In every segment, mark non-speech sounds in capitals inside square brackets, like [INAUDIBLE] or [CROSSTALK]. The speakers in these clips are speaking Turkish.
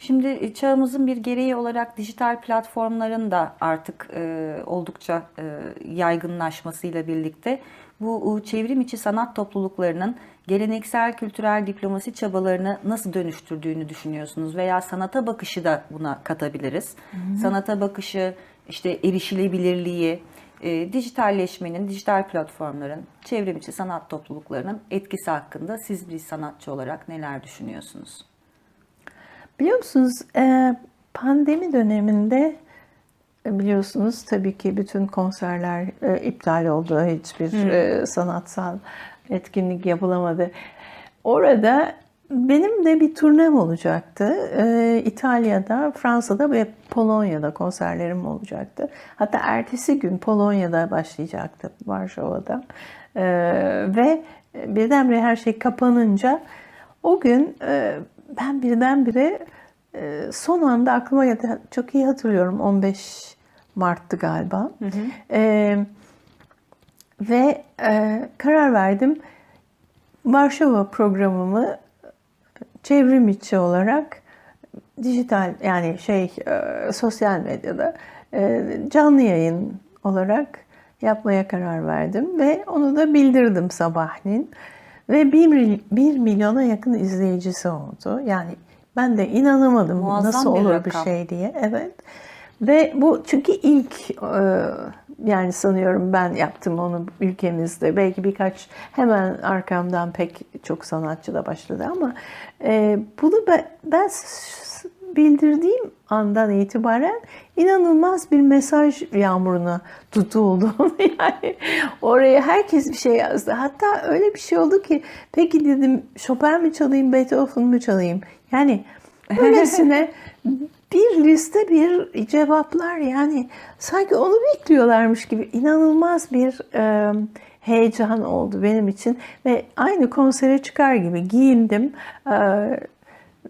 Şimdi çağımızın bir gereği olarak dijital platformların da artık e, oldukça e, yaygınlaşmasıyla birlikte bu e, çevrim içi sanat topluluklarının geleneksel kültürel diplomasi çabalarını nasıl dönüştürdüğünü düşünüyorsunuz veya sanata bakışı da buna katabiliriz. Sanata bakışı, işte erişilebilirliği, e, dijitalleşmenin, dijital platformların, çevrim içi sanat topluluklarının etkisi hakkında siz bir sanatçı olarak neler düşünüyorsunuz? Biliyor musunuz e, pandemi döneminde e, biliyorsunuz tabii ki bütün konserler e, iptal oldu. Hiçbir e, sanatsal etkinlik yapılamadı. Orada benim de bir turnem olacaktı. İtalya'da, Fransa'da ve Polonya'da konserlerim olacaktı. Hatta ertesi gün Polonya'da başlayacaktı Varşova'da. Ve birdenbire her şey kapanınca o gün e, ben birdenbire e, son anda aklıma geldi. Çok iyi hatırlıyorum 15 Mart'tı galiba. E, ve e, karar verdim. Varşova programımı çevrim içi olarak dijital yani şey e, sosyal medyada e, canlı yayın olarak yapmaya karar verdim ve onu da bildirdim sabahleyin ve 1, 1 milyona yakın izleyicisi oldu. Yani ben de inanamadım Muazzam nasıl bir olur bir rakam. şey diye. Evet. Ve bu çünkü ilk e, yani sanıyorum ben yaptım onu ülkemizde. Belki birkaç hemen arkamdan pek çok sanatçı da başladı ama e, bunu ben, ben bildirdiğim andan itibaren inanılmaz bir mesaj yağmuruna tutuldum. [LAUGHS] yani oraya herkes bir şey yazdı. Hatta öyle bir şey oldu ki peki dedim Chopin mi çalayım Beethoven mu çalayım? Yani böylesine [LAUGHS] bir liste bir cevaplar yani sanki onu bekliyorlarmış gibi inanılmaz bir e, heyecan oldu benim için ve aynı konsere çıkar gibi giyindim e,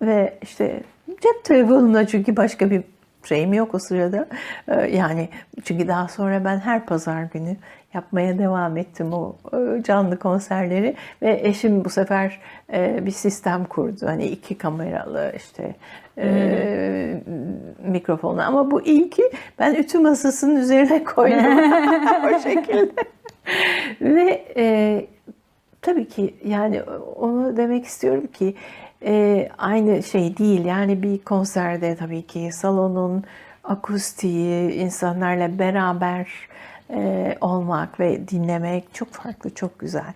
ve işte cep telefonumda çünkü başka bir şeyim yok o sırada. E, yani çünkü daha sonra ben her pazar günü yapmaya devam ettim o e, canlı konserleri. Ve eşim bu sefer e, bir sistem kurdu. Hani iki kameralı işte e, mikrofonla ama bu ilki ben ütü masasının üzerine koydum. [LAUGHS] [LAUGHS] O şekilde. Ve e, tabii ki yani onu demek istiyorum ki e, aynı şey değil yani bir konserde tabii ki salonun akustiği insanlarla beraber e, olmak ve dinlemek çok farklı çok güzel.